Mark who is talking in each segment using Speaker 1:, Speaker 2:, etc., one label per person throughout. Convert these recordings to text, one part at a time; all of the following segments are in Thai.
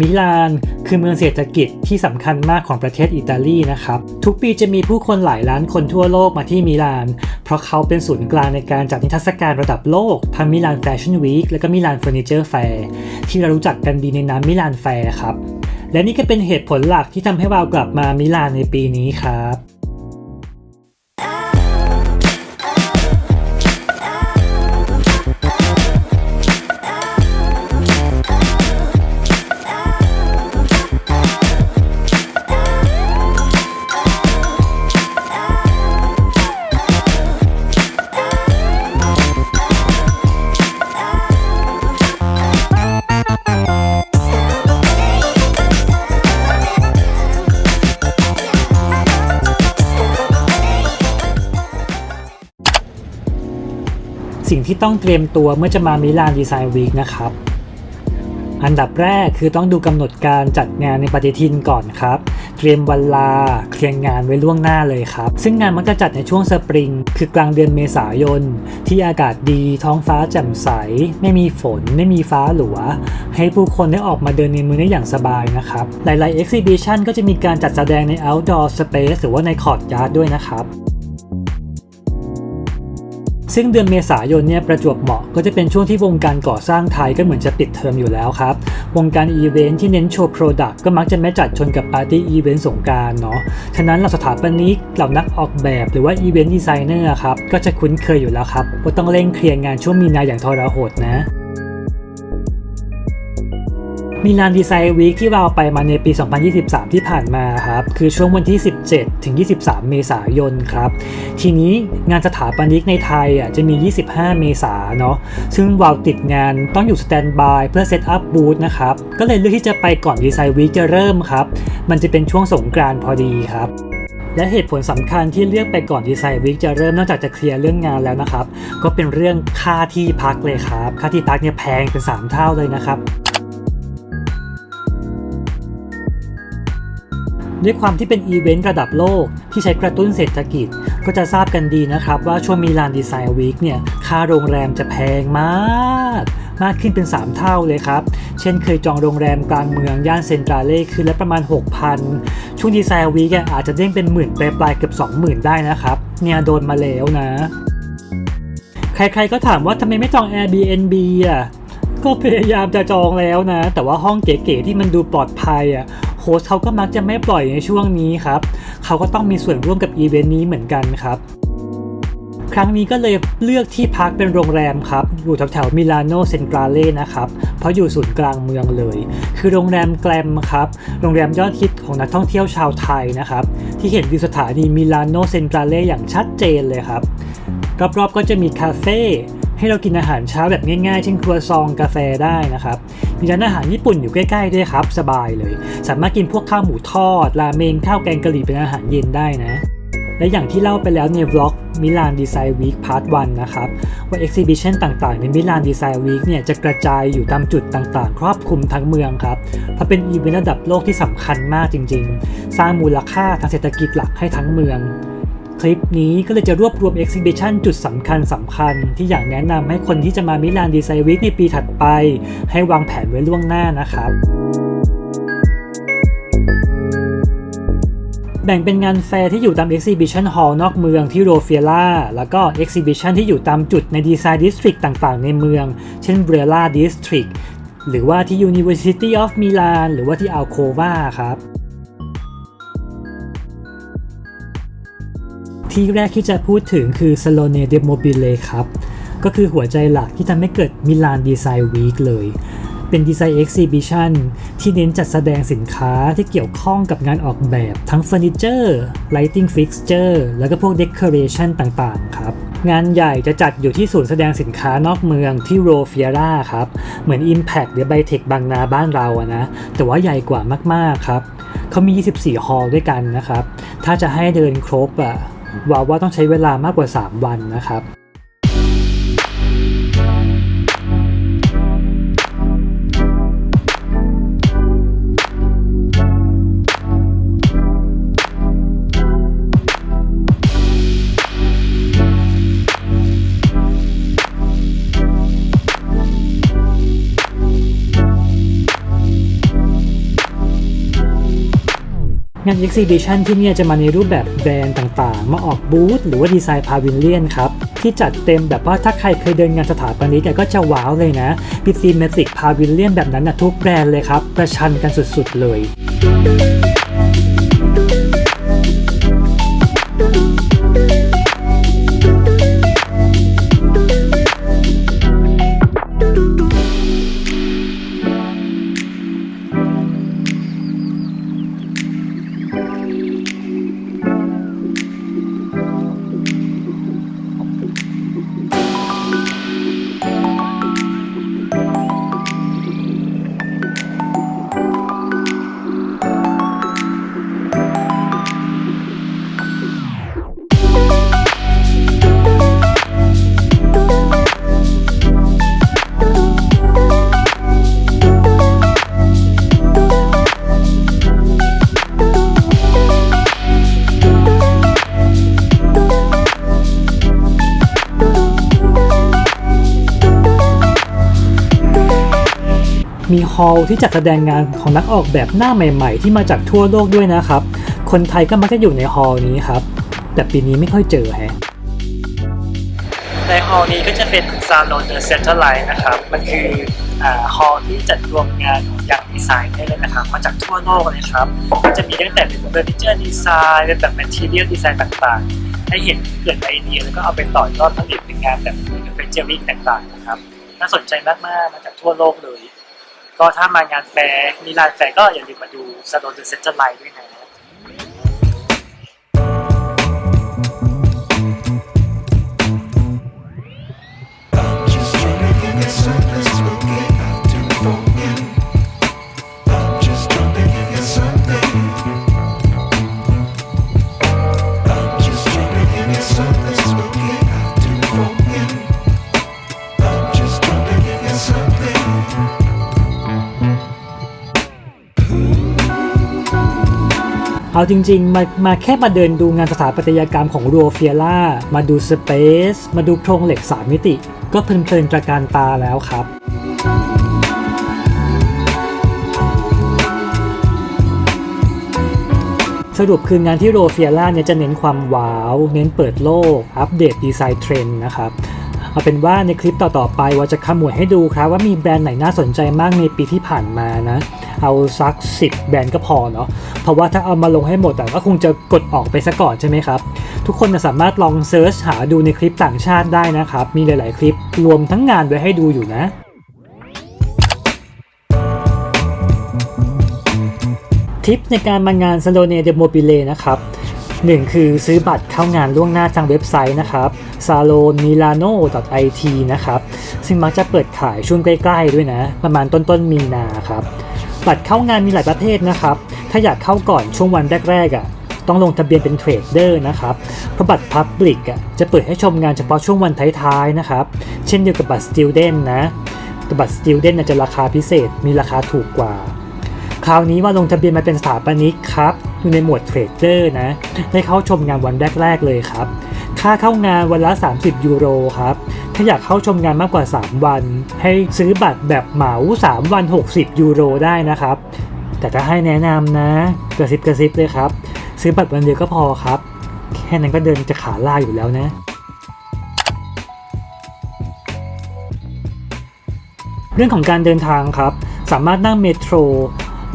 Speaker 1: มิลานคือเมืองเศรษฐกิจที่สำคัญมากของประเทศอิตาลีนะครับ ทุกปีจะมีผู้คนหลายล้านคนทั่วโลกมาที่มิลาน เพราะเขาเป็นศูนย์กลางในการจัดนิทรรศการระดับโลกทั้งมิลานแฟชั่นวีคและก็มิลานเฟอร์นิเจอร์แฟร์ที่เรารู้จักกันดีในนามมิลานแฟร์ครับ และนี่ก็เป็นเหตุผลหลักที่ทำให้วาวกลับมามิลานในปีนี้ครับ ที่ต้องเตรียมตัวเมื่อจะมามิลานดีไซน์วีคนะครับ อันดับแรกคือต้องดูกำหนดการจัดงานในปฏิทินก่อนครับ เตรียมวันลา เคลียร์งานไว้ล่วงหน้าเลยครับ ซึ่งงานมักจะจัดในช่วงสปริง คือกลางเดือนเมษายน ที่อากาศดี ท้องฟ้าแจ่มใส ไม่มีฝน ไม่มีฟ้าหลัว ให้ผู้คนได้ออกมาเดินในเมืองได้อย่างสบายนะครับ หลายๆ exhibition ก็จะมีการจัดแสดงใน outdoor space หรือว่าใน courtyard ด้วยนะครับ ซึ่งเดือนเมษายนเนี่ยประจวบเหมาะก็จะเป็นช่วงที่วงการก่อสร้างไทยก็เหมือนจะปิดเทอมอยู่แล้วครับ วงการอีเวนท์ที่เน้นโชว์โปรดักต์ก็มักจะไม่จัดชนกับปาร์ตี้อีเวนต์สงการเนาะ ฉะนั้นเหล่าสถาปนิกเหล่านักออกแบบหรือว่าอีเวนต์ดีไซเนอร์ครับก็จะคุ้นเคยอยู่แล้วครับว่าต้องเร่งเคลียร์งานช่วงมีนาอย่างทรหดนะ มีลานดีไซน์วีคที่เราไปมาในปี 2023 ที่ผ่านมาครับ คือช่วงวันที่ 17 ถึง 23 เมษายนครับ ทีนี้งานสถาปนิกในไทยอะจะมี 25 เมษาเนาะ ซึ่งวาวติดงานต้องอยู่สแตนบายเพื่อเซตอัพบูธนะครับ ก็เลยเลือกที่จะไปก่อนดีไซน์วีคจะเริ่มครับ มันจะเป็นช่วงสงกรานต์พอดีครับและเหตุผลสำคัญที่เลือกไปก่อนดีไซน์วีคจะเริ่มนอกจากจะเคลียร์เรื่องงานแล้วนะครับ ก็เป็นเรื่องค่าที่พักเลยครับ ค่าที่พักเนี่ยแพงเป็น 3 เท่าเลยนะครับ ด้วยความที่เป็นอีเวนต์ระดับโลกที่ใช้กระตุ้นเศรษฐกิจ ก็จะทราบกันดีนะครับว่าช่วงมิลานดีไซน์วีคเนี่ย ค่าโรงแรมจะแพงมาก มากขึ้นเป็น 3 เท่าเลยครับ เช่นเคยจองโรงแรมกลางเมืองย่านเซนตราเล่คืนละประมาณ 6,000 ช่วงดีไซน์วีคอาจจะเด้งเป็นหมื่นปลายๆเกือบ20,000 ได้นะครับ เนี่ยโดนมาแล้วนะ ใครๆก็ถามว่าทำไมไม่จอง Airbnb อะก็พยายามจะจองแล้วนะ แต่ว่าห้องเก๋ๆที่มันดูปลอดภัยอะ โฮสต์เขาก็มักจะไม่ปล่อยในช่วงนี้ครับเขาก็ต้องมีส่วนร่วมกับอีเวนต์นี้เหมือนกันครับครั้งนี้ก็เลยเลือกที่พักเป็นโรงแรมครับ อยู่แถวๆมิลานโนเซนตราเล่นะครับ เพราะอยู่ศูนย์กลางเมืองเลย คือโรงแรมแกลมครับ โรงแรมยอดฮิตของนักท่องเที่ยวชาวไทยนะครับ ที่เห็นวิวสถานีมิลานโนเซนตราเล่อย่างชัดเจนเลยครับ รอบๆก็จะมีคาเฟ่ ให้เรากินอาหารเช้าแบบง่ายๆ เช่นครัวซองกาแฟได้นะครับ มีร้านอาหารญี่ปุ่นอยู่ใกล้ๆด้วยครับ สบายเลย สามารถกินพวกข้าวหมูทอด ราเมงข้าวแกงกะหรี่เป็นอาหารเย็นได้นะ และอย่างที่เล่าไปแล้วในวล็อกมิลานดีไซน์วีคพาร์ทวันนะครับว่าเอ็กซิบิชันต่างๆ ในมิลานดีไซน์วีคเนี่ยจะกระจายอยู่ตามจุดต่างๆ ครอบคลุมทั้งเมืองครับเพราะเป็นอีเวนต์ระดับโลกที่สำคัญมากจริง ๆ สร้างมูลค่าทางเศรษฐกิจหลักให้ทั้งเมือง คลิปนี้ก็เลยจะรวบรวม Exhibition จุดสำคัญสำคัญ ที่อยากแนะนำให้คนที่จะมามิลานดีไซน์วีคในปีถัดไป ให้วางแผนไว้ล่วงหน้านะครับแบ่งเป็นงานแฟร์ที่อยู่ตาม Exhibition Hall นอกเมืองที่โรเฟียล่าแล้วก็ Exhibition ที่อยู่ตามจุดใน Design District ต่างๆ ในเมือง เช่น b r e l l a District หรือว่าที่ University of Milan หรือว่าที่ Alcova ครับ ที่แรกที่จะพูดถึงคือ Salone de Mobile ครับ ก็คือหัวใจหลักที่ทำให้เกิดมิลานดีไซน์วีคเลย เป็นดีไซน์เอ็กซิบิชันที่เน้นจัดแสดงสินค้าที่เกี่ยวข้องกับงานออกแบบทั้งเฟอร์นิเจอร์ lighting fixture แล้วก็พวก decoration ต่างๆ ครับงานใหญ่จะจัดอยู่ที่ศูนย์แสดงสินค้านอกเมืองที่โรเฟียร่าครับ เหมือน Impact หรือ Bytech บางนาบ้านเราอะนะ แต่ว่าใหญ่กว่ามากๆครับ เขามี 24 ฮอลล์ด้วยกันนะครับ ถ้าจะให้เดินครบอะ ว่าว่าต้องใช้เวลามากกว่า 3 วันนะครับ งาน Exhibition ที่นี่จะมาในรูปแบบแบรนด์ต่างๆ มาออกบูธหรือว่าดีไซน์พาวิลเลียนครับ ที่จัดเต็มแบบว่าถ้าใครเคยเดินงานสถาปนิกก็จะว้าวเลยนะพิซีเมสิกพาวิลเลียนแบบนั้นนะทุกแบรนด์เลยครับ ประชันกันสุดๆเลย มีฮอลล์ที่จัดแสดงงานของนักออกแบบหน้าใหม่ ๆ ที่มาจากทั่วโลกด้วยนะครับ คนไทยก็มักจะอยู่ในฮอลล์นี้ครับ แต่ปีนี้ไม่ค่อยเจอแฮะในฮอลล์นี้ก็จะเป็นซา l อนเดอะเซ็นเตอร์ไลน์นะครับ มันคือฮอลล์ที่จัดรวมงานของอย่างดีไซน์ได้เลยนะครับ มาจากทั่วโลกเลยครับ ก็จะมีตั้งแต่เป็นเฟอร์นิเจอร์ดีไซน์เป็นแบบแมทเทียลดีไซน์ต่างๆ ให้เห็นเกิดไอเดียแล้วก็เอาไปต่อยอดผลิตเป็นงานแบบเป็นเจอริ่งต่างๆนะครับ น่าสนใจมากๆ มาจากทั่วโลกเลย ก็ถ้ามางานแฟร์มีลานแฟร์ก็อย่าลืมมาดูสโตนเดอะเซ็นเตอร์ไลน์ด้วยนะ เอาจริงๆ มามาแค่มาเดินดูงานสถาปัตยกรรมของรัวเฟียร่ามาดูสเปซมาดูโครงเหล็กสามมิติ ก็เพลินๆตระการตาแล้วครับสรุปคืองานที่โรเฟียร่าเนี่ยจะเน้นความว้าว เน้นเปิดโลก อัปเดตดีไซน์เทรนด์นะครับ เอาเป็นว่าในคลิปต่อๆไปว่าจะขมวดให้ดูครับว่ามีแบรนด์ไหนน่าสนใจมากในปีที่ผ่านมานะ เอาสัก 10 แบรนด์ก็พอเนาะเพราะว่าถ้าเอามาลงให้หมดอะก็คงจะกดออกไปซะก่อนใช่ไหมครับ ทุกคนสามารถลองเซิร์ชหาดูในคลิปต่างชาติได้นะครับ มีหลาย ๆ คลิปรวมทั้งงานไว้ให้ดูอยู่นะทิปในการมางาน s a l o n e de Mobile นะครับหนึ่งคือซื้อบัตรเข้างานล่วงหน้าทางเว็บไซต์นะครับ salonmilano.it นะครับ ซึ่งมักจะเปิดขายช่วงใกล้ ๆ ด้วยนะ ประมาณต้นๆมีนาครับ บัตรเข้างานมีหลายประเภทนะครับ ถ้าอยากเข้าก่อนช่วงวันแรกๆอะต้องลงทะเบียนเป็นเทรดเดอร์นะครับ เพราะบัตร Public อะจะเปิดให้ชมงานเฉพาะช่วงวันท้ายๆนะครับ เช่นเดียวกับบัตร Student นะแต่บัตร Student น่ะจะราคาพิเศษมีราคาถูกกว่า คราวนี้ว่าลงทะเบียนมาเป็นสถาปนิกครับ อยู่ในหมวดเทรดเดอร์นะ ได้เข้าชมงานวันแรกๆเลยครับ ค่าเข้างานวันละ 30 ยูโรครับ ถ้าอยากเข้าชมงานมากกว่า 3 วัน ให้ซื้อบัตรแบบเหมา 3 วัน 60 ยูโรได้นะครับ แต่ถ้าให้แนะนำนะกระซิบกระซิบเลยครับ ซื้อบัตรวันเดียวก็พอครับ แค่นั้นก็เดินจะขาล่าอยู่แล้วนะเรื่องของการเดินทางครับ สามารถนั่งเมโทร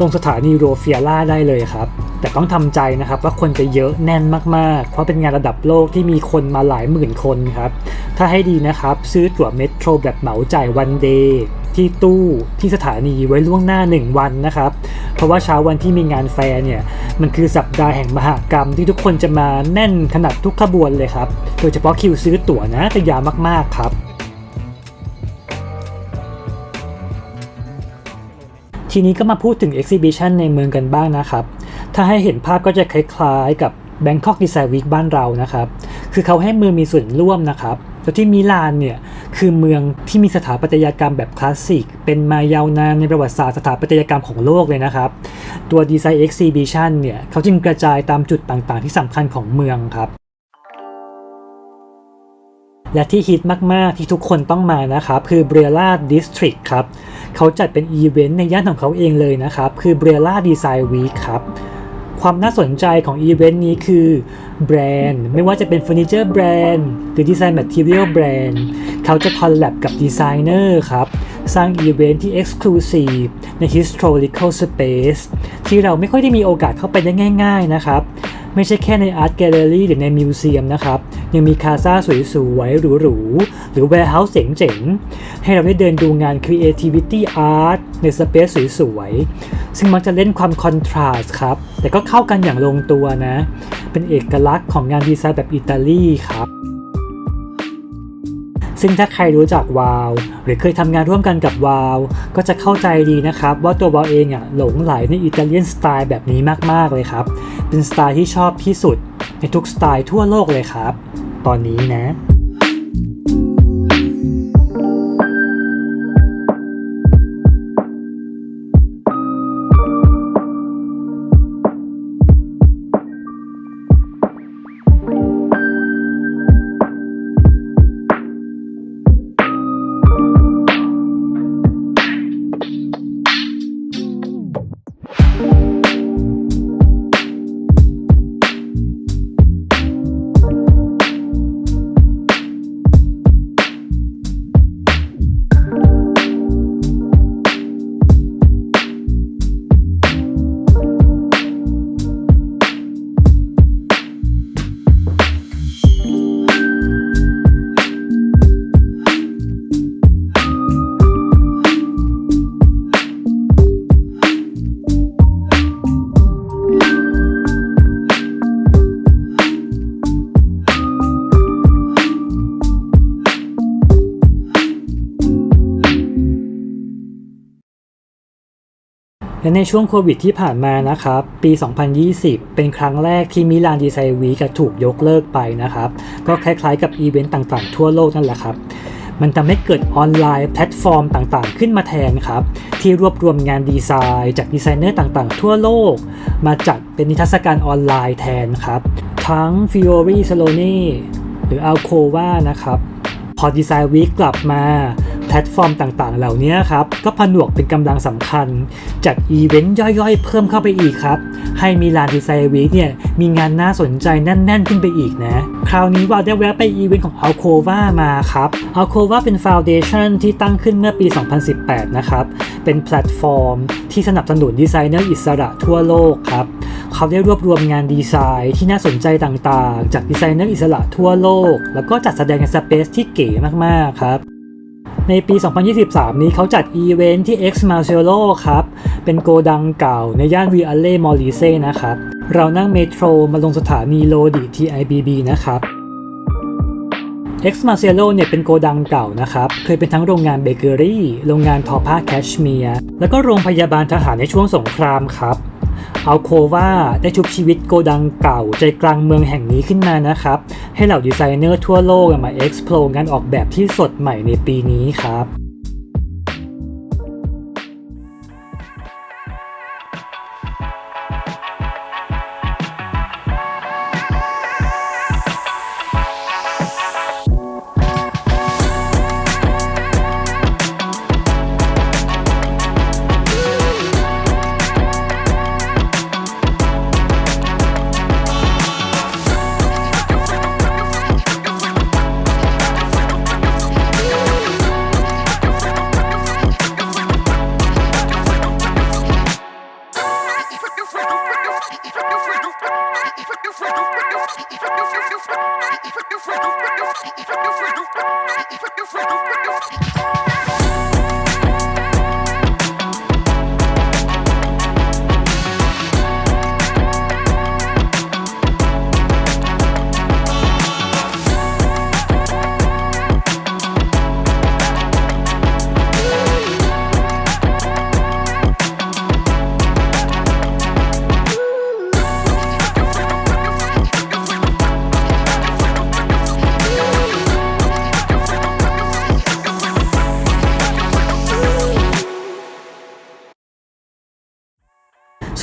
Speaker 1: ลงสถานีโรเฟียร่าได้เลยครับ แต่ต้องทำใจนะครับว่าคนจะเยอะแน่นมากๆ เพราะเป็นงานระดับโลกที่มีคนมาหลายหมื่นคนครับ ถ้าให้ดีนะครับ ซื้อตั๋วเมโทรแบบเหมาจ่ายวันเดย์ที่ตู้ที่สถานีไว้ล่วงหน้า 1 วันนะครับ เพราะว่าเช้าวันที่มีงานแฟร์เนี่ย มันคือสัปดาห์แห่งมหากรรมที่ทุกคนจะมาแน่นขนาดทุกขบวนเลยครับ โดยเฉพาะคิวซื้อตั๋วนะจะยาวมากๆครับทีนี้ก็มาพูดถึง Exhibition ในเมืองกันบ้างนะครับ ถ้าให้เห็นภาพก็จะคล้ายๆกับ Bangkok Design Week บ้านเรานะครับ คือเขาให้เมืองมีส่วนร่วมนะครับแล้วที่มิลานเนี่ยคือเมืองที่มีสถาปัตยกรรมแบบคลาสสิก เป็นมายาวนานในประวัติศาสตร์สถาปัตยกรรมของโลกเลยนะครับ ตัว Design Exhibition เนี่ยเขาจึงกระจายตามจุดต่างๆ ที่สำคัญของเมืองครับ และที่ฮิตมากๆที่ทุกคนต้องมานะครับ คือ b r e l a District ครับเขาจัดเป็นอีเวนต์ในย่านของเขาเองเลยนะครับ คือ b r e l a Design Week ครับ ความน่าสนใจของอีเวนต์นี้คือแบรนด์ไม่ว่าจะเป็นเฟอร์นิเจอร์แบรนด์หรือดีไซน์แมทเทียลแบรนด์เขาจะคอลแลบกับดีไซเนอร์ครับ สร้างอีเวนต์ที่ Exclusive ใน Historical Space ที่เราไม่ค่อยได้มีโอกาสเข้าไปได้ง่าย ๆ นะครับ ไม่ใช่แค่ในอาร์ตแกลเลอรี่หรือในมิวเซียมนะครับ ยังมีคาซาสวยๆ หรูๆ หรือแวร์เฮาส์เจ๋งๆ ให้เราได้เดินดูงาน Creativity Art ในสเปซสวยๆ ซึ่งมักจะเล่นความคอนทราสต์ครับ แต่ก็เข้ากันอย่างลงตัวนะ เป็นเอกลักษณ์ของงานดีไซน์แบบอิตาลีครับ ซึ่งถ้าใครรู้จักวาวหรือเคยทำงานร่วมกันกับวาวก็จะเข้าใจดีนะครับว่าตัววาวเองอะหลงไหลในอิตาเลียนสไตล์แบบนี้มากๆเลยครับ เป็นสไตล์ที่ชอบที่สุดในทุกสไตล์ทั่วโลกเลยครับ ตอนนี้นะ และในช่วงโควิดที่ผ่านมานะครับ ปี 2020 เป็นครั้งแรกที่มิลานดีไซน์วีกถูกยกเลิกไปนะครับ ก็คล้ายๆกับอีเวนต์ต่างๆ ทั่วโลกนั่นแหละครับ มันทำให้เกิดออนไลน์แพลตฟอร์มต่างๆ ขึ้นมาแทนครับ ที่รวบรวมงานดีไซน์จากดีไซเนอร์ต่างๆ ทั่วโลก มาจัดเป็นนิทรรศการออนไลน์แทนครับ ทั้ง Fiori Salone หรือ Alcova นะครับ พอดีไซน์วีกลับมา พลตฟอร์มต่างๆ เหล่านี้ครับ ก็ผนวกเป็นกำลังสำคัญ จัดอีเวนต์ย่อยๆ เพิ่มเข้าไปอีกครับ ให้มีลานดีไซน์วีคเนี่ย มีงานน่าสนใจแน่น ๆ ขึ้นไปอีกนะ คราวนี้วาได้แวะไปอีเวนต์ของ Alcova มาครับ Alcova เป็นฟ u n เดชันที่ตั้งขึ้นเมื่อปี 2018 นะครับ เป็นแพลตฟอร์ม ที่สนับสนุนดีไซเนอร์อิสระทั่วโลกครับเขาได้รวบรวมงานดีไซน์ที่น่าสนใจต่างๆ จากดีไซเนอร์อิสระทั่วโลก แล้วก็จัดแสดงในสเปซที่เก๋มากๆครับ ในปี 2023 นี้เขาจัดอีเวนท์ที่ X Marcello ครับ เป็นโกดังเก่าในย่าน Viale Molise นะครับ เรานั่งเมโทรมาลงสถานีโลดิ TIBB นะครับ X Marcello เนี่ยเป็นโกดังเก่านะครับ เคยเป็นทั้งโรงงานเบเกอรี่ โรงงานทอผ้าแคชเมียร์ แล้วก็โรงพยาบาลทหารในช่วงสงครามครับ เอาโควาได้ชุบชีวิตโกดังเก่าใจกลางเมืองแห่งนี้ขึ้นมานะครับ ให้เหล่าดีไซเนอร์ทั่วโลกมา explore งานออกแบบที่สดใหม่ในปีนี้ครับ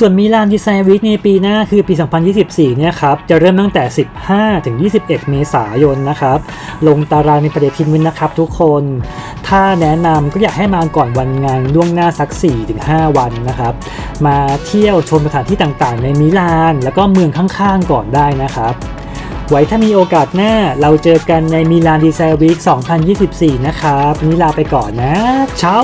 Speaker 1: ส่วนมิลานดีไซน์วีคในปีหน้าคือปี 2024 เนี่ยครับ จะเริ่มตั้งแต่ 15 ถึง 21 เมษายนนะครับ ลงตารางในประเดทินไวินนะครับทุกคน ถ้าแนะนำก็อยากให้มาก่อนวันงานล่วงหน้าสัก 4-5 วันนะครับ มาเที่ยวชมสถานที่ต่างๆ ในมิลาน แล้วก็เมืองข้างๆ ก่อนได้นะครับ ไว้ถ้ามีโอกาสหน้าเราเจอกันในมิลานดีไซน์วีค 2024 นะครับนนี้ลาไปก่อนนะเช้า